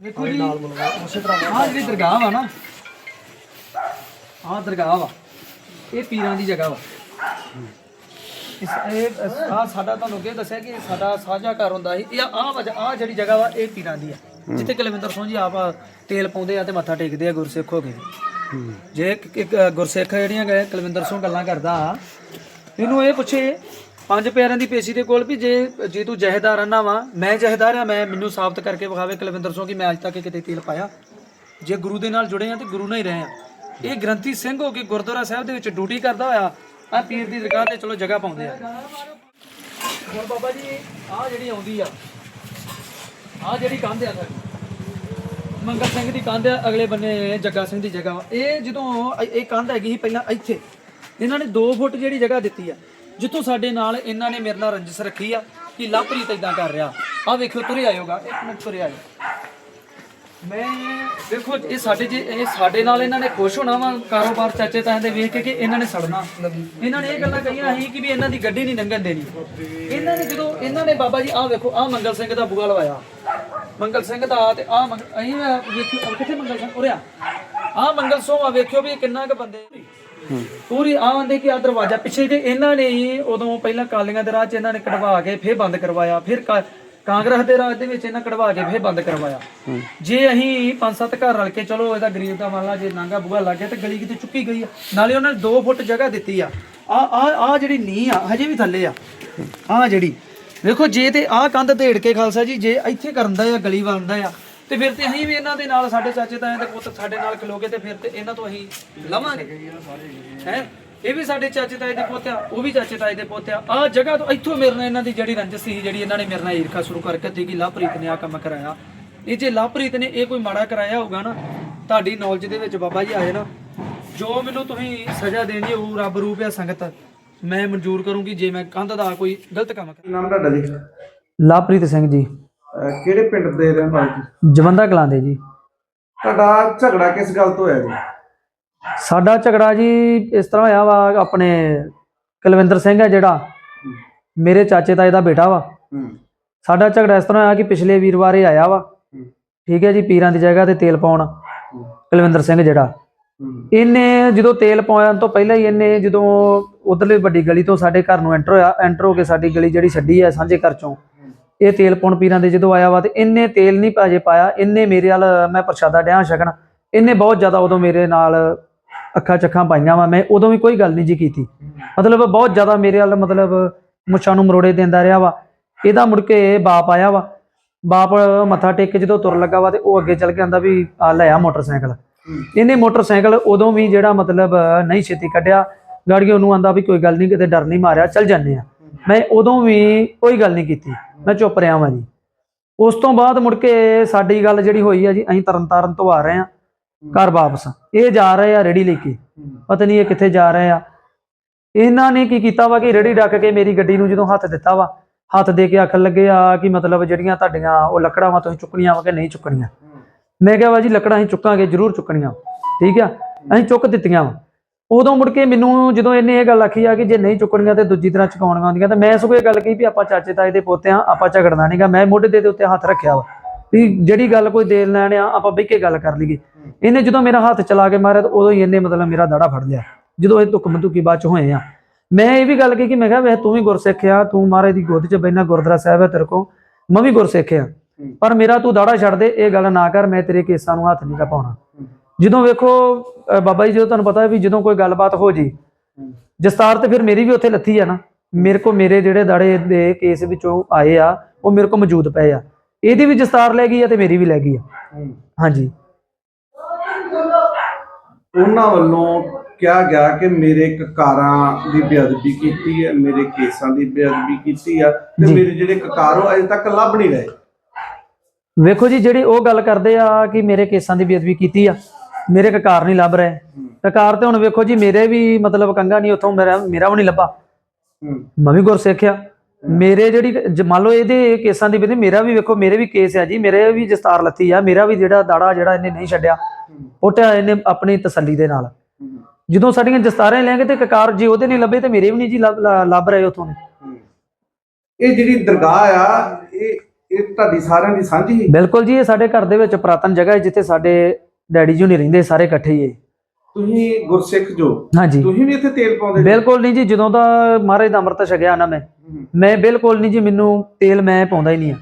ਵੇਖੋ ਜੀ। ਉਸੇ ਤਰ੍ਹਾਂ ਆਹ ਜਿਹੜੀ ਦਰਗਾਹ ਵਾ ਨਾ, ਆਹ ਦਰਗਾਹ ਵਾ। ਇਹ ਪੀਰਾਂ ਦੀ ਜਗ੍ਹਾ ਵਾ। ਇਸ ਇਹ ਆ ਸਾਡਾ ਤੁਹਾਨੂੰ ਅੱਗੇ ਦੱਸਿਆ ਕਿ ਸਾਡਾ ਸਾਂਝਾ ਘਰ ਹੁੰਦਾ ਸੀ। ਇਹ ਆਹ ਵਜ੍ਹਾ ਆਹ ਜਿਹੜੀ ਜਗ੍ਹਾ ਵਾ, ਇਹ ਪੀਰਾਂ ਦੀ ਆ। ਜਿੱਥੇ ਕੁਲਵਿੰਦਰ ਸਿੰਘ ਜੀ ਆਪ ਤੇਲ ਪਾਉਂਦੇ ਆ ਤੇ ਮੱਥਾ ਟੇਕਦੇ ਆ ਗੁਰਸਿੱਖ ਹੋ ਕੇ। ਜੇ ਇੱਕ- ਗੁਰਸਿੱਖ ਜਿਹੜੀਆਂ ਗਏ ਕੁਲਵਿੰਦਰ ਸਿੰਘ ਗੱਲਾਂ ਕਰਦਾ ਇਹਨੂੰ ਇਹ ਪੁੱਛੇ ਪੰਜ ਪਿਆਰਿਆਂ ਦੀ ਪੇਸ਼ੀ ਦੇ ਕੋਲ ਵੀ ਜੇ ਜੇ ਤੂੰ ਜਹੇਦਾਰ ਆਨਾ ਵਾ, ਮੈਂ ਜਹੇਦਾਰ ਆ, ਮੈਂ ਮੈਨੂੰ ਸਾਬਤ ਕਰਕੇ ਵਿਖਾਵੇ ਕੁਲਵਿੰਦਰ ਸਿੰਘ ਕਿ ਮੈਂ ਅੱਜ ਤੱਕ ਕਿਤੇ ਤੇਲ ਪਾਇਆ। ਜੇ ਗੁਰੂ ਦੇ ਨਾਲ ਜੁੜੇ ਆ ਤੇ ਗੁਰੂ ਨਾਲ ਹੀ ਰਹੇ ਆ। ਇਹ ਗ੍ਰੰਥੀ ਸਿੰਘ ਹੋ ਕੇ ਗੁਰਦੁਆਰਾ ਸਾਹਿਬ ਦੇ ਵਿੱਚ ਡਿਊਟੀ ਕਰਦਾ ਹੋਇਆ ਆ ਪੀਰ ਦੀ ਦਰਗਾਹ ਤੇ ਚਲੋ ਜਗ੍ਹਾ ਪਾਉਂਦੇ ਆ। ਹੁਣ ਬਾਬਾ ਜੀ ਆ ਜਿਹੜੀ ਆਉਂਦੀ ਆ ਆ ਜਿਹੜੀ ਕੰਧ ਆ ਸਾਡੀ, ਮੰਗਲ ਸਿੰਘ ਦੀ ਕੰਧ ਆ, ਅਗਲੇ ਬੰਨੇ ਜੱਗਾ ਸਿੰਘ ਦੀ ਜਗ੍ਹਾ ਵਾ। ਇਹ ਜਦੋਂ ਇਹ- ਇਹ ਕੰਧ ਹੈਗੀ ਸੀ ਪਹਿਲਾਂ ਇੱਥੇ, ਇਹਨਾਂ ਨੇ 2 ਫੁੱਟ ਜਿਹੜੀ ਜਗ੍ਹਾ ਦਿੱਤੀ ਆ। ਜਿੱਥੋਂ ਸਾਡੇ ਨਾਲ ਇਹਨਾਂ ਨੇ ਮੇਰੇ ਨਾਲ ਰੰਜਿਸ਼ ਰੱਖੀ ਆ ਕਿ ਲਵਪ੍ਰੀਤ ਇਦਾਂ ਕਰ ਰਿਹਾ। ਆ ਵੇਖੋ ਤੁਰੇ ਆਇਓਗਾ ਇੱਕ ਮਿੰਟ ਤੁਰੇ ਆਇਓ। ਮੈਂ ਦੇਖੋ, ਇਹ ਸਾਡੇ ਜੇ, ਇਹ ਸਾਡੇ ਨਾਲ ਇਹਨਾਂ ਨੇ ਖੁਸ਼ ਹੋਣਾ ਵਾ, ਕਾਰੋਬਾਰ ਚਾਚੇ ਤਾਏ ਦੇ ਵੇਖ ਕੇ ਕਿ ਇਹਨਾਂ ਨੇ ਸੜਨਾ। ਇਹਨਾਂ ਨੇ ਇਹ ਗੱਲਾਂ ਕਹੀਆਂ ਸੀ ਕਿ ਵੀ ਇਹਨਾਂ ਦੀ ਗੱਡੀ ਨਹੀਂ ਲੰਘਣ ਦੇਣੀ। ਇਹਨਾਂ ਨੇ ਜਦੋਂ, ਇਹਨਾਂ ਨੇ ਬਾਬਾ ਜੀ, ਆਹ ਵੇਖੋ, ਆਹ ਮੰਗਲ ਸਿੰਘ ਦਾ ਬੂਆ ਲਵਾਇਆ। ਮੰਗਲ ਸਿੰਘ ਦਾ ਤੇ ਆਹ ਮੰਗ- ਅਸੀਂ ਵੇਖਿਓ, ਕਿੱਥੇ ਮੰਗਲ ਸਿੰਘ? ਉਰਿਆ ਆਹ ਮੰਗਲ ਸਿੰਘ ਆ ਵੇਖਿਓ ਵੀ ਇਹ ਕਿੰਨਾ ਕੁ ਬੰਦੇ ਪੂਰੀ ਆਉਂਦੇ ਕਿ ਆ ਦਰਵਾਜ਼ਾ ਪਿੱਛੇ ਜੇ ਇਹਨਾਂ ਨੇ ਹੀ ਉਦੋਂ ਪਹਿਲਾਂ ਕਾਲੀਆਂ ਦੇ ਰਾਹ 'ਚ ਇਹਨਾਂ ਨੇ ਕਢਵਾ ਕੇ ਫਿਰ ਬੰਦ ਕਰਵਾਇਆ ਫਿਰ ਕਾ- ਕਾਂਗਰਸ ਦੇ ਰਾਜ ਦੇ ਵਿੱਚ ਇਹਨਾਂ ਕਢਵਾ ਕੇ ਫਿਰ ਬੰਦ ਕਰਵਾਇਆ। ਜੇ ਅਸੀਂ ਪੰਜ ਸੱਤ ਘਰ ਰਲ ਕੇ ਚਲੋ ਇਹਦਾ ਗਰੀਬ ਦਾ ਮੰਨ ਲਾ ਜੇ ਨਾਂਗਾ ਬੁਗਾ ਲੱਗ ਗਿਆ ਤੇ ਗਲੀ ਕਿਤੇ ਚੁੱਕੀ ਗਈ ਆ। ਨਾਲੇ ਉਹਨਾਂ ਨੇ 2 ਫੁੱਟ ਜਗ੍ਹਾ ਦਿੱਤੀ ਆ। ਆ ਆ ਆ ਜਿਹੜੀ ਨੀਂਹ ਆ ਹਜੇ ਵੀ ਥੱਲੇ ਆ। ਆ ਜਿਹੜੀ ਵੇਖੋ ਜੇ ਤੇ ਆ ਕੰਧ ਢੇੜ ਕੇ ਖਾਲਸਾ ਜੀ ਜੇ ਇੱਥੇ ਕਰਨਦਾ ਆ ਗਲੀ ਬਣਦਾ ਆ ਤੇ ਫਿਰ ਤੇ ਅਸੀਂ ਵੀ ਇਹਨਾਂ ਦੇ ਨਾਲ ਸਾਡੇ ਚਾਚੇ ਤਾਏ ਦੇ ਪੁੱਤ ਸਾਡੇ ਨਾਲ ਖਲੋਗੇ ਤੇ ਫਿਰ ਤੇ ਇਹਨਾਂ ਤੋਂ ਅਸੀਂ ਲਵਾਂਗੇ। ਹੈ? ਇਹ ਵੀ ਸਾਡੇ ਚਾਚੇ ਤਾਏ ਦੇ ਪੁੱਤ ਆ ਉਹ ਵੀ ਚਾਚੇ ਤਾਏ ਦੇ ਪੁੱਤ ਆ। ਆ ਜਗ੍ਹਾ ਤੋਂ ਇੱਥੋਂ ਮੇਰੇ ਨਾਲ ਇਹਨਾਂ ਦੀ ਜਿਹੜੀ ਰੰਜਸ ਸੀ ਜਿਹੜੀ ਇਹਨਾਂ ਨੇ ਮੇਰੇ ਨਾਲ ਈਰਖਾ ਸ਼ੁਰੂ ਕਰਕੇ ਦਿੱਤੀ ਕਿ ਲਵਪ੍ਰੀਤ ਨੇ ਆ ਕੰਮ ਕਰਾਇਆ। ਇਹ ਜੇ ਲਵਪ੍ਰੀਤ ਨੇ ਇਹ ਕੋਈ ਮਾੜਾ ਕਰਾਇਆ ਹੋਊਗਾ ਨਾ ਤੁਹਾਡੀ ਨੌਲੇਜ ਦੇ ਵਿੱਚ ਬਾਬਾ ਜੀ ਆਏ ਨਾ ਜੋ ਮੈਨੂੰ ਤੁਸੀਂ ਸਜ਼ਾ ਦੇਣੀ ਹੋਊ ਰੱਬ ਰੂਪ ਆ ਸੰਗਤ। ਮੈਂ ਮਨਜ਼ੂਰ ਕਰੂੰਗੀ ਜੇ ਮੈਂ ਕੰਧ ਦਾ ਕੋਈ ਗਲਤ ਕੰਮ ਕੀ ਨਾਮ ਤੁਹਾਡਾ ਜੀ? ਲਵਪ੍ਰੀਤ ਸਿੰਘ ਜੀ। ਅਹ ਕਿਹੜੇ ਪਿੰਡ ਦੇ ਰਹਿਣ ਵਾਲੇ ਜੀ? ਜਵੰਦਾ ਕਲਾਂ ਦੇ ਜੀ। ਤੁਹਾਡਾ ਝਗੜਾ ਕਿਸ ਗੱਲ ਤੋਂ ਹੋਇਆ ਜੀ? ਸਾਡਾ ਝਗੜਾ ਜੀ ਇਸ ਤਰ੍ਹਾਂ ਹੋਇਆ ਵਾ ਆਪਣੇ ਕੁਲਵਿੰਦਰ ਸਿੰਘ ਹੈ ਜਿਹੜਾ ਮੇਰੇ ਚਾਚੇ ਤਾਏ ਦਾ ਬੇਟਾ ਵਾ। ਹੂੰ। ਸਾਡਾ ਝਗੜਾ ਇਸ ਤਰ੍ਹਾਂ ਹੋਇਆ ਕਿ ਪਿਛਲੇ ਵੀਰਵਾਰ ਇਹ ਆਇਆ ਵਾ। ਠੀਕ ਹੈ ਜੀ ਪੀਰਾਂ ਦੀ ਜਗ੍ਹਾ ਤੇ ਤੇਲ ਪਾਉਣ ਕੁਲਵਿੰਦਰ ਸਿੰਘ ਜਿਹੜਾ। ਹੂੰ। ਇਹਨੇ ਜਦੋਂ ਤੇਲ ਪਾਉਣ ਤੋਂ ਪਹਿਲਾਂ ਹੀ ਇਹਨੇ ਜਦੋਂ ਉਧਰਲੇ ਵੱਡੀ ਗਲੀ ਤੋਂ ਸਾਡੇ ਘਰ ਨੂੰ ਐਂਟਰ ਹੋਇਆ ਐਂਟਰ ਹੋ ਕੇ ਸਾਡੀ ਗਲੀ ਜਿਹੜੀ ਛੱਡੀ ਹੈ ਸਾਂਝੇ ਘਰ ਚੋਂ ਇਹ ਤੇਲ ਪਾਉਣ ਪੀਰਾਂ ਦੇ ਜਦੋਂ ਆਇਆ ਵਾ ਤੇ ਇੰਨੇ ਤੇਲ ਨਹੀਂ ਭਾਜੇ ਪਾਇਆ, ਇੰਨੇ ਮੇਰੇ ਵੱਲ ਮੈਂ ਪ੍ਰਸ਼ਾਦਾ ਡਿਆਂ ਛਕਣ ਇਹਨੇ ਬਹੁਤ ਜ਼ਿਆਦਾ ਉਦੋਂ ਮੇਰੇ ਨਾਲ ਅੱਖਾਂ ਚੱਖਾਂ ਪਾਈਆਂ ਵਾ, ਮੈਂ ਉਦੋਂ ਵੀ ਕੋਈ ਗੱਲ ਨਹੀਂ ਜੀ ਕੀਤੀ। ਮਤਲਬ ਬਹੁਤ ਜ਼ਿਆਦਾ ਮੇਰੇ ਵੱਲ ਮਤਲਬ ਮੁੱਛਾਂ ਨੂੰ ਮਰੋੜੇ ਦਿੰਦਾ ਰਿਹਾ ਵਾ। ਇਹਦਾ ਮੁੜ ਕੇ ਬਾਪ ਆਇਆ ਵਾ, ਬਾਪ ਮੱਥਾ ਟੇਕ ਕੇ ਜਦੋਂ ਤੁਰ ਲੱਗਾ ਵਾ ਤੇ ਉਹ ਅੱਗੇ ਚੱਲ ਕੇ ਆਂਦਾ ਵੀ, ਆ ਲੈ ਆ ਮੋਟਰਸਾਈਕਲ। ਇਹਨੇ ਮੋਟਰਸਾਈਕਲ ਉਦੋਂ ਵੀ ਜਿਹੜਾ ਮਤਲਬ ਨਹੀਂ ਛੇਤੀ ਕੱਢਿਆ ਗਾੜੀ ਨੂੰ ਆਂਦਾ ਵੀ ਕੋਈ ਗੱਲ ਨਹੀਂ, ਕਿਤੇ ਡਰ ਨਹੀਂ ਮਾਰਿਆ, ਚੱਲ ਜੰਨੇ ਆ। ਮੈਂ ਉਦੋਂ ਵੀ ਕੋਈ ਗੱਲ ਨਹੀਂ ਕੀਤੀ। ਮੈਂ ਚੁੱਪ ਰਿਹਾ ਵਾਂ ਜੀ। ਉਸ ਤੋਂ ਬਾਅਦ ਮੁੜ ਕੇ ਸਾਡੀ ਗੱਲ ਜਿਹੜੀ ਹੋਈ ਆ ਜੀ, ਅਸੀਂ ਤਰਨਤਾਰਨ ਤੋਂ ਆ ਰਹੇ ਆ ਘਰ ਵਾਪਸ। ਇਹ ਜਾ ਰਹੇ ਆ ਰੇੜੀ ਲੈ ਕੇ। ਪਤਾ ਨਹੀਂ ਇਹ ਕਿੱਥੇ ਜਾ ਰਹੇ ਆ। ਇਹਨਾਂ ਨੇ ਕੀ ਕੀਤਾ ਵਾ ਕਿ ਰੇੜੀ ਡੱਕ ਕੇ ਮੇਰੀ ਗੱਡੀ ਨੂੰ ਜਦੋਂ ਹੱਥ ਦਿੱਤਾ ਵਾ, ਹੱਥ ਦੇ ਕੇ ਆਖਣ ਲੱਗੇ ਆ ਕਿ ਮਤਲਬ ਜਿਹੜੀਆਂ ਤੁਹਾਡੀਆਂ ਉਹ ਲੱਕੜਾਂ ਵਾ ਤੁਸੀਂ ਚੁੱਕਣੀਆਂ ਵਾ ਕਿ ਨਹੀਂ ਚੁੱਕਣੀਆਂ। ਮੈਂ ਕਿਹਾ ਵਾ ਜੀ ਲੱਕੜਾਂ ਅਸੀਂ ਚੁੱਕਾਂਗੇ, ਜ਼ਰੂਰ ਚੁੱਕਣੀਆਂ। ਠੀਕ ਆ? ਅਸੀਂ ਚੁੱਕ ਦਿੱਤੀਆਂ ਵਾ। ਉਦੋਂ ਮੁੜ ਕੇ ਮੈਨੂੰ ਜਦੋਂ ਇਹਨੇ ਇਹ ਗੱਲ ਆਖੀ ਆ ਕਿ ਜੇ ਨਹੀਂ ਚੁੱਕਣੀਆਂ ਤੇ ਦੂਜੀ ਤਰ੍ਹਾਂ ਚੁਕਾਉਣੀਆਂ ਹੁੰਦੀਆਂ, ਤਾਂ ਮੈਂ ਸਗੋਂ ਇਹ ਗੱਲ ਕਹੀ ਵੀ ਆਪਾਂ ਚਾਚੇ ਤਾਏ ਦੇ ਪੋਤੇ ਆ ਆਪਾਂ ਝਗੜਨਾ ਨਹੀਂਗਾ ਮੈਂ ਮੋਢੇ ਦੇ ਉੱਤੇ ਹੱਥ ਰੱਖਿਆ ਵਾ ਵੀ ਜਿਹੜੀ ਗੱਲ ਕੋਈ ਦੇਣ ਲੈਣ ਆ, ਆਪਾਂ ਬਹਿ ਕੇ ਗੱਲ ਕਰ ਲਈਏ। ਇਹਨੇ ਜਦੋਂ ਮੇਰਾ ਹੱਥ ਚਲਾ ਕੇ ਮਾਰਿਆ ਤਾਂ ਉਦੋਂ ਹੀ ਇਹਨੇ ਮਤਲਬ ਮੇਰਾ ਦਾੜਾ ਫੜ ਲਿਆ। ਜਦੋਂ ਇਹ ਤੁੱਕ ਮਤੁਕੀ ਬਾਅਦ ਚ ਹੋਏ ਆ। ਮੈਂ ਇਹ ਵੀ ਗੱਲ ਕਹੀ ਕਿ ਮੈਂ ਕਿਹਾ ਵੇ ਤੂੰ ਵੀ ਗੁਰਸਿੱਖ ਆ, ਤੂੰ ਮਹਾਰਾਜ ਦੀ ਗੋਦ 'ਚ ਬੈਠਾ ਗੁਰਦੁਆਰਾ ਸਾਹਿਬ ਹੈ ਤੇਰੇ ਕੋ ਮੈਂ ਵੀ ਗੁਰਸਿੱਖ ਆ। ਪਰ ਮੇਰਾ ਤੂੰ ਦਾੜਾ ਛੱਡ ਦੇ, ਇਹ ਗੱਲ ਨਾ ਕਰ, ਮੈਂ ਤੇਰੇ ਕੇਸਾਂ ਨੂੰ ਹੱਥ ਨਹੀਂ ਕਾ ਪਾਉਣਾ। ਜਦੋਂ ਵੇਖੋ ਬਾਬਾ ਜੀ ਜਦੋਂ ਤੁਹਾਨੂੰ ਪਤਾ ਹੈ ਵੀ ਜਦੋਂ ਕੋਈ ਗੱਲਬਾਤ ਹੋ ਜੀ ਜਸਤਾਰ ਤੇ ਫਿਰ ਮੇਰੀ ਵੀ ਉੱਥੇ ਲੱਥੀ ਆ ਨਾ। ਮੇਰੇ ਕੋ ਮੇਰੇ ਜਿਹੜੇ ਦਾੜੇ ਦੇ ਕੇਸ ਵਿੱਚੋਂ ਆਏ ਆ ਉਹ ਮੇਰੇ ਕੋ ਮੌਜੂਦ ਪਏ ਆ। ਇਹਦੀ ਵੀ ਜਸਤਾਰ ਲੈ ਗਈ ਆ ਤੇ ਮੇਰੀ ਵੀ ਲੈ ਗਈ ਆ। ਹਾਂਜੀ। ਉਹਨਾਂ ਵੱਲੋਂ ਕਿਹਾ ਗਿਆ ਕਿ ਮੇਰੇ ਕਕਾਰਾਂ ਦੀ ਬੇਅਦਬੀ ਕੀਤੀ ਹੈ ਮੇਰੇ ਕੇਸਾਂ ਦੀ ਬੇਅਦਬੀ ਕੀਤੀ ਆ ਤੇ ਜੀ। ਮੇਰੇ ਜਿਹੜੇ ਕਕਾਰ ਉਹ ਅਜੇ ਤੱਕ ਲੱਭ ਨਹੀਂ ਰਹੇ। ਵੇਖੋ ਜੀ ਜਿਹੜੀ ਉਹ ਗੱਲ ਕਰਦੇ ਆ ਕਿ ਮੇਰੇ ਕੇਸਾਂ ਦੀ ਬੇਅਦਬੀ ਕੀਤੀ ਆ ਮੇਰੇ ਕਕਾਰ ਨਹੀਂ ਲੱਭ ਰਹੇ। ਕਕਾਰ ਤੇ ਹੁਣ ਵੇਖੋ ਜੀ ਮੇਰੇ ਵੀ ਮਤਲਬ ਕੰਗਾ ਨਹੀਂ ਉੱਥੋਂ ਮੇਰਾ ਮੇਰਾ ਵੀ ਨਹੀਂ ਲੱਭਾ। ਮੈਂ ਵੀ ਗੁਰਸਿੱਖ ਆ ਮੇਰੇ ਜਿਹੜੀ ਮੰਨ ਲਓ ਇਹਦੇ ਕੇਸਾਂ ਦੀ ਬੇਦੀ ਮੇਰਾ ਵੀ ਵੇਖੋ ਮੇਰੇ ਵੀ ਕੇਸ ਆ ਜੀ। ਮੇਰੇ ਵੀ ਜਸਤਾਰ ਲੱਤੀ ਆ ਮੇਰਾ ਵੀ ਜਿਹੜਾ ਦਾੜਾ ਜਿਹੜਾ ਇਹਨੇ ਨਹੀਂ ਛੱਡਿਆ ਪੁੱਟਿਆ ਇਹਨੇ ਆਪਣੀ ਤਸੱਲੀ ਦੇ ਨਾਲ। ਜਦੋਂ ਸਾਡੀਆਂ ਜਸਤਾਰਾਂ ਲੈਣਗੇ ਤੇ ਕਕਾਰ ਜੇ ਉਹਦੇ ਨਹੀਂ ਲੱਭੇ ਤੇ ਮੇਰੇ ਵੀ ਨਹੀਂ ਜੀ ਲੱਭ- ਰਹੇ ਉਥੋਂ। ਇਹ ਜਿਹੜੀ ਦਰਗਾਹ ਆ ਇਹ ਇਹ ਤੁਹਾਡੀ ਸਾਰਿਆਂ ਦੀ ਸਾਂਝੀ? ਬਿਲਕੁਲ ਜੀ ਇਹ ਸਾਡੇ ਘਰ ਦੇ ਵਿੱਚ ਪੁਰਾਤਨ ਜਗ੍ਹਾ ਹੈ ਜਿੱਥੇ ਸਾਡੇ ਡੈਡੀ ਜੀ ਨਹੀਂ ਰਹਿੰਦੇ ਸਾਰੇ ਇਕੱਠੇ ਹੀ ਹੈ ਤੁਸੀਂ ਗੁਰਸਿੱਖ ਜੋ? ਹਾਂਜੀ। ਤੁਸੀਂ ਵੀ ਇੱਥੇ ਤੇਲ ਪਾਉਂਦੇ ਜੀ? ਬਿਲਕੁਲ ਨਹੀਂ ਜੀ ਜਦੋਂ ਦਾ ਮਹਾਰਾਜ ਦਾ ਅੰਮ੍ਰਿਤ ਛਕਿਆ ਨਾ ਮੈਂ ਹਮ। ਮੈਂ ਬਿਲਕੁਲ ਨਹੀਂ ਜੀ ਮੈਨੂੰ ਤੇਲ ਮੈਂ ਪਾਉਂਦਾ ਹੀ ਨਹੀਂ ਆ।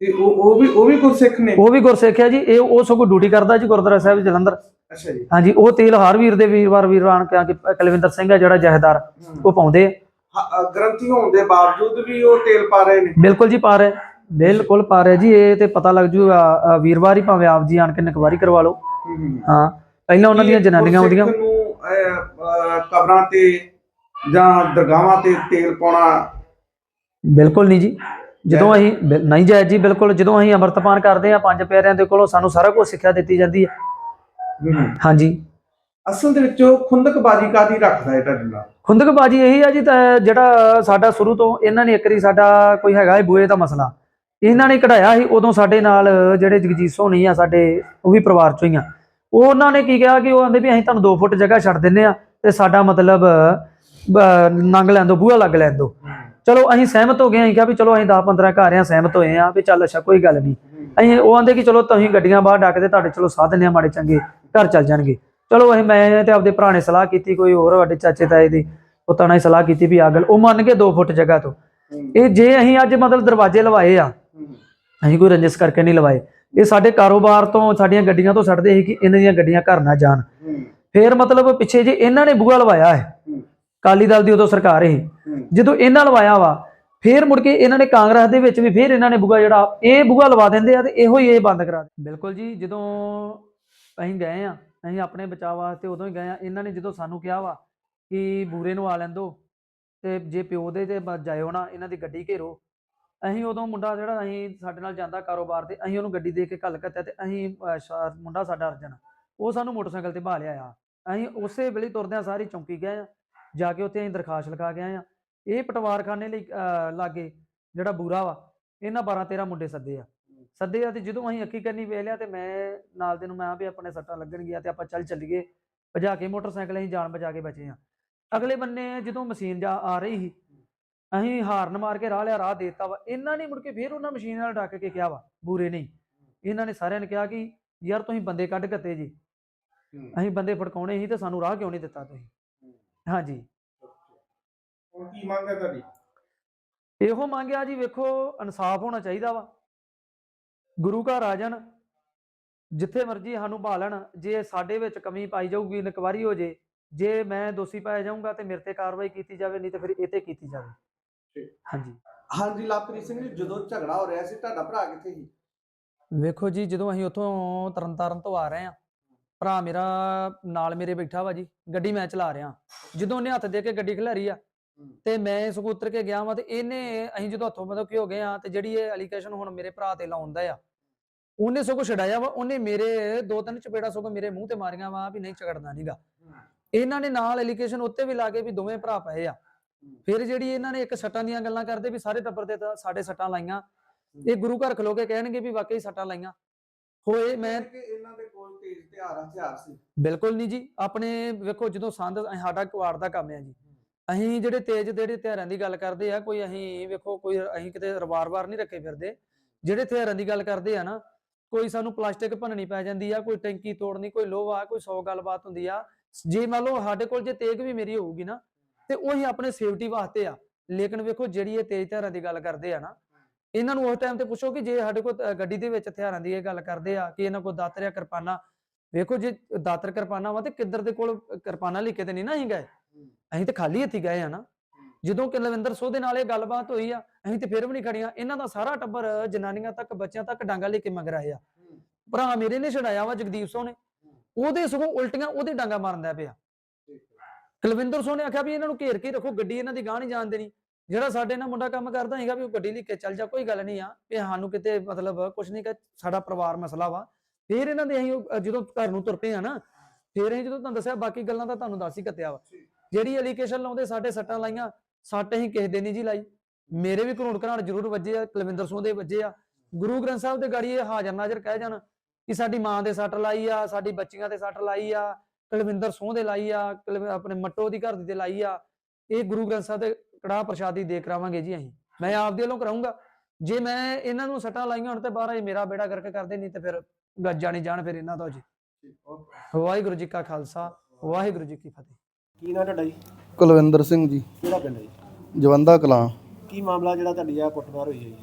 ਤੇ ਉਹ ਉਹ ਵੀ ਉਹ ਵੀ ਗੁਰਸਿੱਖ ਨੇ? ਉਹ ਵੀ ਗੁਰਸਿੱਖ ਹੈ ਜੀ ਇਹ ਉਹ ਸਗੋਂ ਡਿਊਟੀ ਕਰਦਾ ਜੀ ਗੁਰਦੁਆਰਾ ਸਾਹਿਬ ਜਲੰਧਰ। ਅੱਛਾ ਜੀ। ਹਾਂਜੀ ਉਹ ਤੇਲ ਹਰ ਵੀਰ ਦੇ ਵੀਰਵਾਰ ਵੀਰਵਾਨ ਕਿਉਂਕਿ ਕੁਲਵਿੰਦਰ ਸਿੰਘ ਹੈ ਜਿਹੜਾ ਜਹੇਦਾਰ ਉਹ ਪਾਉਂਦੇ ਆ। ਹਾਂ, ਅ, ਗ੍ਰੰਥੀ ਹੋਣ ਦੇ ਬਾਵਜੂਦ ਵੀ ਉਹ ਤੇਲ ਪਾ ਰਹੇ ਨੇ? ਬਿਲਕੁਲ ਜੀ ਪਾ ਰਹੇ ਬਿਲਕੁਲ ਪਾ ਰਹੇ ਜੀ ਇਹ ਤੇ ਪਤਾ ਲੱਗ ਜੂ ਵੀਰਵਾਰ ਹੀ ਭਾਵੇਂ ਆਪ ਜੀ ਆਣ ਕੇ ਨਕਵਾਰੀ ਕਰਵਾ ਲਓ। ਹਾਂ। ਪਹਿਲਾਂ ਉਹਨਾਂ ਦੀਆਂ ਜਨਾਨੀਆਂ ਆਉਂਦੀਆਂ। ਨੂੰ ਕਬਰਾਂ ਤੇ ਜਾਂ ਦਰਗਾਹਾਂ ਤੇ ਤੇਲ ਪਾਉਣਾ? ਬਿਲਕੁਲ ਨਹੀਂ ਜੀ। ਜਦੋਂ ਅਸੀਂ ਬਿਲ- ਨਹੀਂ ਜਾਇਜ਼ ਜੀ ਬਿਲਕੁਲ ਜਦੋਂ ਅਸੀਂ ਅੰਮ੍ਰਿਤਪਾਨ ਕਰਦੇ ਆ ਪੰਜ ਪਿਆਰਿਆਂ ਦੇ ਕੋਲੋਂ ਸਾਨੂੰ ਸਾਰਾ ਕੁਝ ਸਿੱਖਿਆ ਦਿੱਤੀ ਜਾਂਦੀ ਹੈ। ਹਾਂਜੀ। ਅਸਲ ਦੇ ਵਿੱਚ ਉਹ ਖੁੰਦਕਬਾਜੀ ਕਾਦੀ ਰੱਖਦਾ ਹੈ ਤੁਹਾਡੇ ਨਾਲ? ਖੁੰਦਕਬਾਜੀ ਇਹੀ ਆ ਜੀ ਤਾਂ ਜਿਹੜਾ ਸਾਡਾ ਸ਼ੁਰੂ ਤੋਂ ਇਹਨਾਂ ਨੇ ਇੱਕ ਵਾਰੀ ਸਾਡਾ ਕੋਈ ਹੈਗਾ ਇਹ ਬੂਏ ਦਾ ਮਸਲਾ। ਇਹਨਾਂ ਨੇ ਕਢਾਇਆ ਸੀ ਉਦੋਂ ਸਾਡੇ ਨਾਲ ਜਿਹੜੇ ਜਗਜੀਤ ਸੋਹਣੀ ਆ ਸਾਡੇ ਉਹ ਵੀ ਪਰਿਵਾਰ ਚੋਂ ਹੀ ਆ। ਉਹਨਾਂ ਨੇ ਕੀ ਕਿਹਾ ਕਿ ਉਹ ਆਂਦੇ ਵੀ ਅਸੀਂ ਤੁਹਾਨੂੰ 2 ਫੁੱਟ ਜਗ੍ਹਾ ਛੱਡ ਦਿੰਨੇ ਆ ਤੇ ਸਾਡਾ ਮਤਲਬ ਬ- ਨੰਗ ਲੈਣ ਦੋ, ਬੂਹਾ ਲੱਗ ਲੈਣ ਦੋ। ਚਲੋ ਅਸੀਂ ਸਹਿਮਤ ਹੋ ਗਏ, ਅਸੀਂ ਕਿਹਾ ਵੀ ਚਲੋ ਅਸੀਂ 10 15 ਘਰ ਆ, ਸਹਿਮਤ ਹੋਏ ਆ ਵੀ ਚੱਲ ਅੱਛਾ, ਕੋਈ ਗੱਲ ਨਹੀਂ ਅਸੀਂ ਉਹ ਆਂਦੇ ਕਿ ਚਲੋ ਤੁਸੀਂ ਗੱਡੀਆਂ ਬਾਹਰ ਡੱਕ ਦੇ, ਤੁਹਾਡੇ ਚਲੋ ਸਾਧ ਦਿੰਦੇ ਆ ਮਾੜੇ ਚੰਗੇ, ਘਰ ਚੱਲ ਜਾਣਗੇ। ਚਲੋ ਅਸੀਂ, ਮੈਂ ਤੇ ਆਪਦੇ ਭਰਾ ਨੇ ਸਲਾਹ ਕੀਤੀ, ਕੋਈ ਹੋਰ ਵੱਡੇ ਚਾਚੇ ਤਾਏ ਦੀ ਪੁੱਤਾਂ ਨੇ ਸਲਾਹ ਕੀਤੀ ਵੀ ਆਗਲ ਉਹ ਮੰਨ ਕੇ 2 ਫੁੱਟ ਜਗ੍ਹਾ ਤੋਂ। ਇਹ ਜੇ ਅਸੀਂ ਅੱਜ ਮਤਲਬ ਦਰਵਾਜ਼ੇ ਲਵਾਏ ਆ, ਅਸੀਂ ਕੋਈ ਰੰਜਿਸ਼ ਕਰਕੇ ਨਹੀਂ ਲਵਾਏ। ਇਹ ਸਾਡੇ ਕਾਰੋਬਾਰ ਤੋਂ ਸਾਡੀਆਂ ਗੱਡੀਆਂ ਤੋਂ ਛੱਡਦੇ ਸੀ ਕਿ ਇਹਨਾਂ ਦੀਆਂ ਗੱਡੀਆਂ ਘਰ ਨਾ ਜਾਣ। ਫੇਰ ਮਤਲਬ ਪਿੱਛੇ ਜੇ ਇਹਨਾਂ ਨੇ ਬੂਹਾ ਲਵਾਇਆ ਹੈ ਕਾਲੀ ਦਲ ਦੀ ਉਦੋਂ ਸਰਕਾਰ ਇਹ ਜਦੋਂ ਇਹਨਾਂ ਲਵਾਇਆ ਵਾ ਫੇਰ ਮੁੜ ਕੇ ਇਹਨਾਂ ਨੇ ਕਾਂਗਰਸ ਦੇ ਵਿੱਚ ਵੀ ਫੇਰ ਇਹਨਾਂ ਨੇ ਬੂਹਾ ਜਿਹੜਾ ਇਹ ਬੂਹਾ ਲਵਾ ਦਿੰਦੇ ਆ ਤੇ ਇਹੋ ਹੀ ਇਹ ਬੰਦ ਕਰਾ ਦਿੰਦੇ ਬਿਲਕੁਲ ਜੀ ਜਦੋਂ ਅਸੀਂ ਗਏ ਆ ਅਸੀਂ ਆਪਣੇ ਬਚਾਅ ਵਾਸਤੇ ਉਦੋਂ ਹੀ ਗਏ ਆ ਇਹਨਾਂ ਨੇ ਜਦੋਂ ਸਾਨੂੰ ਕਿਹਾ ਵਾ ਕਿ ਬੂਰੇ ਨੂੰ ਆ ਲੈਂਦੋ ਤੇ ਜੇ ਪਿਓ ਦੇ ਤੇ ਜਾਇਓ ਨਾ ਇਹਨਾਂ ਦੀ ਗੱਡੀ ਘੇਰੋ ਅਸੀਂ ਉਦੋਂ ਮੁੰਡਾ ਜਿਹੜਾ ਅਸੀਂ ਸਾਡੇ ਨਾਲ ਜਾਂਦਾ ਕਾਰੋਬਾਰ ਤੇ ਅਸੀਂ ਉਹਨੂੰ ਗੱਡੀ ਦੇ ਕੇ ਘੱਲ ਕੱਤਿਆ ਤੇ ਅਸੀਂ ਅਹ, ਮੁੰਡਾ ਸਾਡਾ ਅਰਜਨ ਉਹ ਸਾਨੂੰ ਮੋਟਰਸਾਈਕਲ ਤੇ ਬਾਹ ਲਿਆ ਆ ਅਸੀਂ ਉਸੇ ਵੇਲੇ ਤੁਰਦਿਆਂ ਸਾਰੀ ਚੌਂਕੀ ਗਏ ਆ ਜਾ ਕੇ ਉੱਥੇ ਅਸੀਂ ਦਰਖਾਸਤ ਲਿਖਾ ਕੇ ਆਏ ਆ। ਇਹ ਪਟਵਾਰਖਾਨੇ ਲਈ ਅਹ, ਲਾਗੇ ਜਿਹੜਾ ਬੂਰਾ ਵਾ ਇਹਨਾਂ 12 13 ਮੁੰਡੇ ਸੱਦੇ ਆ। ਸੱਦੇ ਆ ਤੇ ਜਦੋਂ ਅਸੀਂ ਅੱਖੀ ਕਰਨੀ ਵੇਖ ਲਿਆ ਤੇ ਮੈਂ ਨਾਲ ਦੇ ਨੂੰ ਮੈਂ ਆ ਵੀ ਆਪਣੇ ਸੱਟਾਂ ਲੱਗਣਗੀਆਂ ਤੇ ਆਪਾਂ ਚੱਲ ਚੱਲੀਏ ਭਜਾ ਕੇ ਮੋਟਰਸਾਈਕਲ ਅਸੀਂ ਜਾਨ ਬਚਾ ਕੇ ਬਚੇ ਆ। ਅਗਲੇ ਬੰਨੇ ਜਦੋਂ ਮਸ਼ੀਨ ਜਾ ਆ ਰਹੀ ਸੀ ਅਸੀਂ ਹਾਰਨ ਮਾਰ ਕੇ ਰਾਹ ਲਿਆ ਰਾਹ ਦੇਤਾ ਵਾ। ਇਹਨਾਂ ਨੇ ਮੁੜ ਕੇ ਫੇਰ ਉਹਨਾਂ ਮਸ਼ੀਨ ਨਾਲ ਡੱਕ ਕੇ ਕਿਹਾ ਵਾ ਬੂਰੇ ਨਹੀਂ। ਇਹਨਾਂ ਨੇ ਸਾਰਿਆਂ ਨੇ ਕਿਹਾ ਕਿ ਯਾਰ ਤੁਸੀਂ ਬੰਦੇ ਕੱਢ ਕੱਤੇ ਜੀ। ਅਸੀਂ ਬੰਦੇ ਫੜਕਾਉਣੇ ਸੀ ਤੇ ਸਾਨੂੰ ਰਾਹ ਕਿਉਂ ਨਹੀਂ ਦਿੱਤਾ ਤੁਸੀਂ? ਹਾਂਜੀ। ਹੁਣ ਕੀ ਮੰਗ ਹੈ ਤੁਹਾਡੀ? ਇਹੋ ਮੰਗਿਆ ਜੀ ਵੇਖੋ ਇਨਸਾਫ ਹੋਣਾ ਚਾਹੀਦਾ ਵਾ। ਗੁਰੂ ਘਰ ਆ ਜਾਣ ਜਿੱਥੇ ਮਰਜ਼ੀ ਸਾਨੂੰ ਪਾ ਲੈਣ ਜੇ ਸਾਡੇ ਵਿੱਚ ਕਮੀ ਪਾਈ ਜਾਊਗੀ ਇਨਕੁਆਰੀ ਹੋ ਜੇ ਜੇ ਮੈਂ ਦੋਸ਼ੀ ਪਾਇਆ ਜਾਊਂਗਾ ਤੇ ਮੇਰੇ ਤੇ ਕਾਰਵਾਈ ਕੀਤੀ ਜਾਵੇ ਨਹੀਂ ਤੇ ਫਿਰ ਇਹ ਤੇ ਕੀਤੀ ਜਾਵੇ। ਹਾਂਜੀ। ਹਾਂਜੀ ਲਵਪ੍ਰੀਤ ਸਿੰਘ ਜੀ ਜਦੋਂ ਝਗੜਾ ਹੋ ਰਿਹਾ ਸੀ ਤੁਹਾਡਾ ਭਰਾ ਕਿੱਥੇ ਸੀ? ਵੇਖੋ ਜੀ ਜਦੋਂ ਅਸੀਂ ਉੱਥੋਂ ਤਰਨਤਾਰਨ ਤੋਂ ਆ ਰਹੇ ਆ ਭਰਾ ਮੇਰਾ ਨਾਲ ਮੇਰੇ ਬੈਠਾ ਵਾ ਜੀ ਗੱਡੀ ਮੈਂ ਚਲਾ ਰਿਹਾ। ਜਦੋਂ ਉਹਨੇ ਹੱਥ ਦੇ ਕੇ ਗੱਡੀ ਖਿਲਾਰੀ ਆ ਤੇ ਮੈਂ ਸਗੋਂ ਉਤਰ ਕੇ ਗਿਆ ਵਾਂ ਤੇ ਇਹਨੇ ਅਸੀਂ ਜਦੋਂ ਹੱਥੋਂ ਮਤਲਬ ਕਿ ਹੋ ਗਏ ਆ ਤੇ ਜਿਹੜੀ ਇਹ ਐਲੀਗੇਸ਼ਨ ਹੁਣ ਮੇਰੇ ਭਰਾ ਤੇ ਲਾਉਂਦਾ ਆ ਉਹਨੇ ਸਗੋਂ ਛਡਾਇਆ ਵਾ ਉਹਨੇ ਮੇਰੇ ਦੋ ਤਿੰਨ ਚਪੇੜਾ ਸਗੋਂ ਮੇਰੇ ਮੂੰਹ ਤੇ ਮਾਰੀਆਂ ਵਾ ਵੀ ਨਹੀਂ ਝਗੜਨਾ ਨਹੀਂਗਾ ਇਹਨਾਂ ਨੇ ਨਾਲ ਐਲੀਗੇਸ਼ਨ ਉੱਤੇ ਵੀ ਲਾ ਕੇ ਵੀ ਦੋਵੇਂ ਭਰਾ ਪਏ ਆ। ਫਿਰ ਜਿਹੜੀ ਇਹਨਾਂ ਨੇ ਇੱਕ ਸੱਟਾਂ ਦੀਆਂ ਗੱਲਾਂ ਕਰਦੇ ਵੀ ਸਾਰੇ ਟੱਬਰ ਦੇ ਤਾਂ ਸਾਡੇ ਸੱਟਾਂ ਲਾਈਆਂ। ਇਹ ਗੁਰੂ ਘਰ ਖਲੋ ਕੇ ਕਹਿਣਗੇ ਵੀ ਵਾਕਈ ਸੱਟਾਂ ਲਾਈਆਂ। ਹੋਏ ਮੈਂ ਇਹਨਾਂ ਦੇ ਕੋਲ ਤੇਜ਼ ਹਥਿਆਰ ਹਥਿਆਰ ਸੀ? ਬਿਲਕੁਲ ਨਹੀਂ ਜੀ। ਆਪਣੇ ਵੇਖੋ ਜਦੋਂ ਸੰਦ ਸਾਡਾ ਕੁਆੜ ਦਾ ਕੰਮ ਹੈ ਜੀ। ਅਸੀਂ ਜਿਹੜੇ ਤੇਜ਼ ਜਿਹੜੇ ਹਥਿਆਰਾਂ ਦੀ ਗੱਲ ਕਰਦੇ ਆ ਕੋਈ ਅਸੀਂ ਵੇਖੋ ਕੋਈ ਅਸੀਂ ਕਿਤੇ ਰਵਾਰ-ਵਾਰ ਨਹੀਂ ਰੱਖੇ ਫਿਰਦੇ। ਜਿਹੜੇ ਹਥਿਆਰਾਂ ਦੀ ਗੱਲ ਕਰਦੇ ਆ ਨਾ ਕੋਈ ਸਾਨੂੰ ਪਲਾਸਟਿਕ ਭੰਨਣੀ ਪੈ ਜਾਂਦੀ ਆ ਕੋਈ ਟੈਂਕੀ ਤੋੜਨੀ ਕੋਈ ਲੋਹਾ ਕੋਈ 100 ਗੱਲਬਾਤ ਹੁੰਦੀ ਆ। ਜੇ ਮੰਨ ਲਓ ਸਾਡੇ ਕੋਲ ਜੇ ਤੇਗ ਵੀ ਮੇਰੀ ਹੋਊਗੀ ਨਾ ਤੇ ਉਹੀ ਆਪਣੇ ਸੇਫਟੀ ਵਾਸਤੇ ਆ। ਲੇਕਿਨ ਵੇਖੋ, ਜਿਹੜੀ ਇਹ ਤੇਜ਼ ਹਥਿਆਰਾਂ ਦੀ ਗੱਲ ਕਰਦੇ ਆ ਨਾ, ਇਹਨਾਂ ਨੂੰ ਉਸ ਟਾਈਮ ਤੇ ਪੁੱਛੋ ਕਿ ਜੇ ਸਾਡੇ ਕੋਲ ਗੱਡੀ ਦੇ ਵਿੱਚ ਹਥਿਆਰਾਂ ਦੀ ਇਹ ਗੱਲ ਕਰਦੇ ਆ ਕਿ ਇਹਨਾਂ ਕੋਲ ਦਾਤਰ ਜਾਂ ਕਿਰਪਾਨਾਂ, ਵੇਖੋ ਜੇ ਦਾਤਰ ਕਿਰਪਾਨਾ ਵਾ ਤੇ ਕਿੱਧਰ ਦੇ ਕੋਲ ਕਿਰਪਾਨਾ ਲੈ ਕੇ ਤੇ ਨਹੀਂ ਨਾ ਅਸੀਂ ਗਏ। ਅਸੀਂ ਤੇ ਖਾਲੀ ਹੱਥੀ ਗਏ ਆ ਨਾ। ਜਦੋਂ ਕਿ ਲਵਿੰਦਰ ਸੋਹ ਦੇ ਨਾਲ ਇਹ ਗੱਲਬਾਤ ਹੋਈ ਆ, ਅਸੀਂ ਤੇ ਫਿਰ ਵੀ ਨਹੀਂ ਖੜੀਆਂ। ਇਹਨਾਂ ਦਾ ਸਾਰਾ ਟੱਬਰ ਜਨਾਨੀਆਂ ਤੱਕ, ਬੱਚਿਆਂ ਤੱਕ ਡਾਂਗਾ ਲੈ ਕੇ ਮੰਗ ਰਹੇ ਆ। ਭਰਾ ਮੇਰੇ ਨੇ ਛਡਾਇਆ ਵਾ ਜਗਦੀਪ ਸੋਹ ਨੇ। ਉਹਦੇ ਸਗੋਂ ਉਲਟੀਆਂ ਉਹਦੇ ਡਾਂਗਾ ਮਾਰਦਾ ਪਿਆ। ਕੁਲਵਿੰਦਰ ਸੋਹ ਨੇ ਆਖਿਆ ਵੀ ਇਹਨਾਂ ਨੂੰ ਘੇਰ ਕੇ ਰੱਖੋ ਗੱਡੀ ਇਹਨਾਂ ਦੀ ਗਾਹ ਨਹੀਂ ਜਾਣ ਦੇਣੀ। ਜਿਹੜਾ ਸਾਡੇ ਨਾਲ ਮੁੰਡਾ ਕੰਮ ਕਰਦਾ ਹੈਗਾ ਵੀ ਉਹ ਗੱਡੀ ਲੈ ਕੇ ਚੱਲ ਜਾ ਕੋਈ ਗੱਲ ਨਹੀਂ ਆ ਵੀ ਸਾਨੂੰ ਕਿਤੇ ਮਤਲਬ ਕੁਝ ਨਹੀਂ ਕਿ ਸਾਡਾ ਪਰਿਵਾਰ ਮਸਲਾ ਵਾ। ਫਿਰ ਇਹਨਾਂ ਦੇ ਅਸੀਂ ਜਦੋਂ ਘਰ ਨੂੰ ਤੁਰ ਪਏ ਆ ਨਾ ਫਿਰ ਅਸੀਂ ਜਦੋਂ ਤੁਹਾਨੂੰ ਦੱਸਿਆ ਬਾਕੀ ਗੱਲਾਂ ਤਾਂ ਤੁਹਾਨੂੰ ਦੱਸ ਹੀ ਕੱਤਿਆ ਵਾ। ਜਿਹੜੀ ਐਲੀਗੇਸ਼ਨ ਲਾਉਂਦੇ ਸਾਡੇ ਸੱਟਾਂ ਲਾਈਆਂ ਸੱਟ ਅਸੀਂ ਕਿਸੇ ਦੇ ਨਹੀਂ ਜੀ ਲਾਈ। ਮੇਰੇ ਵੀ ਘਰੋੜ ਘਰਾੜ ਜ਼ਰੂਰ ਵੱਜੇ ਆ ਕੁਲਵਿੰਦਰ ਸੋਹ ਦੇ ਵੱਜੇ ਆ। ਗੁਰੂ ਗ੍ਰੰਥ ਸਾਹਿਬ ਦੇ ਗਾੜੀ ਇਹ ਹਾਜ਼ਰ ਨਾਜ਼ਰ ਕਹਿ ਜਾਣ ਕਿ ਸਾਡੀ ਮਾਂ ਦੇ ਸੱਟ ਲਾਈ ਆ ਸਾਡੀ ਬੱਚੀਆਂ ਦੇ ਸੱਟ ਲਾਈ ਆ ਕੁਲਵਿੰਦਰ ਸੋਹ ਦੇ ਲਾਈ ਆ ਆਪਣੇ ਮੱਟੋ ਦੀ ਘਰ ਦੀ ਤੇ ਲਾਈ ਆ। ਇਹ ਗੁਰੂ ਗ੍ਰੰਥ ਸਾਹਿਬ ਦੇ ਕੜਾਹ ਪ੍ਰਸ਼ਾਦੀ ਦੇ ਕਰਾਵਾਂਗੇ ਜੀ ਅਸੀਂ। ਮੈਂ ਆਪਦੇ ਵੱਲੋਂ ਕਰਾਉਂਗਾ ਜੇ ਮੈਂ ਇਹਨਾਂ ਨੂੰ ਸੱਟਾਂ ਲਾਈਆਂ ਹੁਣ ਤੇ ਬਾਹਰ ਹੀ ਮੇਰਾ ਬੇੜਾ ਕਰਕੇ ਕਰਦੇ ਨਹੀਂ ਤੇ ਫਿਰ ਗੱਜਾ ਨਹੀਂ ਜਾਣ ਫਿਰ ਇਹਨਾਂ ਦਾ ਜੀ। ਵਾਹਿਗੁਰੂ ਜੀ ਕਾ ਖਾਲਸਾ ਵਾਹਿਗੁਰੂ ਜੀ ਕੀ ਫਤਿਹ। ਕੀ ਨਾਂ ਤੁਹਾਡਾ ਜੀ? ਕੁਲਵਿੰਦਰ ਸਿੰਘ ਜੀ। ਕਿਹੜਾ ਪਿੰਡ ਹੈ ਜੀ? ਜਵੰਦਾ ਕਲਾਂ। ਕੀ ਮਾਮਲਾ ਜਿਹੜਾ ਤੁਹਾਡੀ ਆ ਕੁੱਟਮਾਰ ਹੋਈ ਹੈ ਜੀ?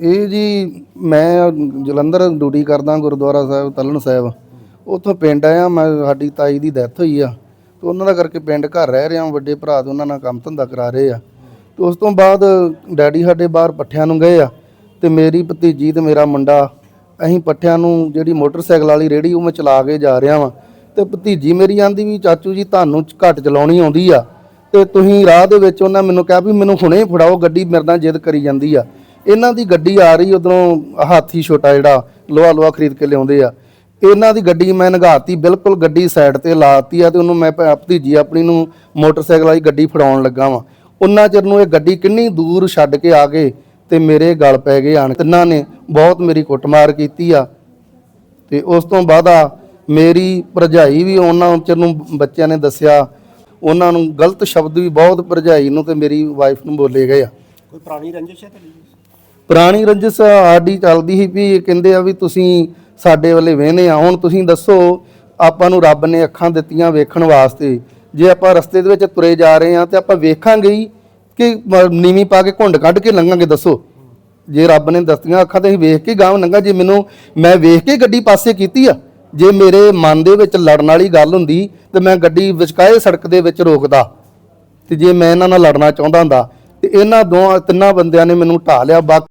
ਇਹ ਜੀ ਮੈਂ ਜਲੰਧਰ ਡਿਊਟੀ ਕਰਦਾ ਗੁਰਦੁਆਰਾ ਸਾਹਿਬ ਤਲਣ ਸਾਹਿਬ। ਉੱਥੋਂ ਪਿੰਡ ਆਇਆ, ਮੈਂ ਸਾਡੀ ਤਾਈ ਦੀ ਡੈਥ ਹੋਈ ਆ। ਤੇ ਉਹਨਾਂ ਦਾ ਕਰਕੇ ਪਿੰਡ ਘਰ ਰਹਿ ਰਿਹਾ ਵੱਡੇ ਭਰਾ ਦੇ ਉਹਨਾਂ ਨਾਲ ਕੰਮ ਧੰਦਾ ਕਰਾ ਰਹੇ ਆ। ਤੇ ਉਸ ਤੋਂ ਬਾਅਦ ਡੈਡੀ ਸਾਡੇ ਬਾਹਰ ਪੱਠਿਆਂ ਨੂੰ ਗਏ ਆ, ਤੇ ਮੇਰੀ ਭਤੀਜੀ ਤੇ ਮੇਰਾ ਮੁੰਡਾ, ਅਸੀਂ ਪੱਠਿਆਂ ਨੂੰ ਜਿਹੜੀ ਮੋਟਰਸਾਈਕਲ ਵਾਲੀ ਰੇੜੀ ਉਹ ਮੈਂ ਚਲਾ ਕੇ ਜਾ ਰਿਹਾ ਵਾਂ। ਤੇ ਭਤੀਜੀ ਮੇਰੀ ਆਂਦੀ ਵੀ, ਚਾਚੂ ਜੀ, ਤੁਹਾਨੂੰ ਘੱਟ ਚਲਾਉਣੀ ਆਉਂਦੀ ਆ। ਤੇ ਤੁਸੀਂ ਰਾਹ ਦੇ ਵਿੱਚ ਉਹਨਾਂ ਮੈਨੂੰ ਕਿਹਾ ਵੀ ਮੈਨੂੰ ਹੁਣੇ ਫੜਾਓ, ਗੱਡੀ ਮੇਰੇ ਨਾਲ ਜਿੱਦ ਕਰੀ ਜਾਂਦੀ ਆ। ਇਹਨਾਂ ਦੀ ਗੱਡੀ ਆ ਰਹੀ, ਉਧਰੋਂ ਹਾਥੀ ਛੋਟਾ ਜਿਹੜਾ ਲੋਹਾ ਲੋਹਾ ਖਰੀਦ ਕੇ ਲਿਆਉਂਦੇ ਆ। ਇਹਨਾਂ ਦੀ ਗੱਡੀ ਮੈਂ ਨਗਾਤੀ ਬਿਲਕੁਲ ਗੱਡੀ ਸਾਈਡ ਤੇ ਲਾਤੀ ਆ ਤੇ ਉਹਨੂੰ ਮੈਂ ਭਤੀਜੀ ਆਪਣੀ ਨੂੰ ਮੋਟਰਸਾਈਕਲ ਵਾਲੀ ਗੱਡੀ ਫੜਾਉਣ ਲੱਗਾ ਵਾਂ। ਉਹਨਾਂ ਚਿਰ ਨੂੰ ਇਹ ਗੱਡੀ ਕਿੰਨੀ ਦੂਰ ਛੱਡ ਕੇ ਆ ਗਏ ਤੇ ਮੇਰੇ ਗਲ ਪੈ ਗਏ ਆਣ ਤਿੰਨਾਂ ਨੇ ਬਹੁਤ ਮੇਰੀ ਕੁੱਟਮਾਰ ਕੀਤੀ ਆ ਤੇ ਉਸ ਤੋਂ ਬਾਅਦ ਆ ਮੇਰੀ ਭਰਜਾਈ ਵੀ ਉਹਨਾਂ ਚਿਰ ਨੂੰ ਬੱਚਿਆਂ ਨੇ ਦੱਸਿਆ ਉਹਨਾਂ ਨੂੰ ਗਲਤ ਸ਼ਬਦ ਵੀ ਬਹੁਤ ਭਰਜਾਈ ਨੂੰ ਤੇ ਮੇਰੀ ਵਾਈਫ ਨੂੰ ਬੋਲੇ ਗਏ ਆ। ਕੋਈ ਪੁਰਾਣੀ ਰੰਜਿਸ਼ ਹੈ ਜੀ? ਪੁਰਾਣੀ ਰੰਜਿਸ਼ ਸਾਡੀ ਚੱਲਦੀ ਸੀ ਵੀ ਕਹਿੰਦੇ ਆ ਵੀ ਤੁਸੀਂ ਸਾਡੇ ਵੱਲੇ ਵੇਹਨੇ ਆ। ਹੁਣ ਤੁਸੀਂ ਦੱਸੋ, ਆਪਾਂ ਨੂੰ ਰੱਬ ਨੇ ਅੱਖਾਂ ਦਿੱਤੀਆਂ ਵੇਖਣ ਵਾਸਤੇ। ਜੇ ਆਪਾਂ ਰਸਤੇ ਦੇ ਵਿੱਚ ਤੁਰੇ ਜਾ ਰਹੇ ਆ ਤੇ ਆਪਾਂ ਵੇਖਾਂਗੇ ਕਿ ਮ- ਨੀਵੀਂ ਪਾ ਕੇ ਘੁੰਡ ਕੱਢ ਕੇ ਲੰਘਾਂਗੇ, ਦੱਸੋ। ਜੇ ਰੱਬ ਨੇ ਦਸਤੀਆਂ ਅੱਖਾਂ ਤੇ ਅਸੀਂ ਵੇਖ ਕੇ ਗਾਂ ਲੰਘਾ, ਜੇ ਮੈਨੂੰ, ਮੈਂ ਵੇਖ ਕੇ ਗੱਡੀ ਪਾਸੇ ਕੀਤੀ ਆ, ਜੇ ਮੇਰੇ ਮਨ ਦੇ ਵਿੱਚ ਲੜਨ ਵਾਲੀ ਗੱਲ ਹੁੰਦੀ ਤੇ ਮੈਂ ਗੱਡੀ ਵਿਚਕਾਏ ਸੜਕ ਦੇ ਵਿੱਚ ਰੋਕਦਾ। ਤੇ ਜੇ ਮੈਂ ਇਹਨਾਂ ਨਾਲ ਲੜਨਾ ਚਾਹੁੰਦਾ ਹੁੰਦਾ, ਤੇ ਇਹਨਾਂ ਦੋ ਤਿੰਨਾਂ ਬੰਦਿਆਂ ਨੇ ਮੈਨੂੰ ਢਾ ਲਿਆ, ਬਾਕੀ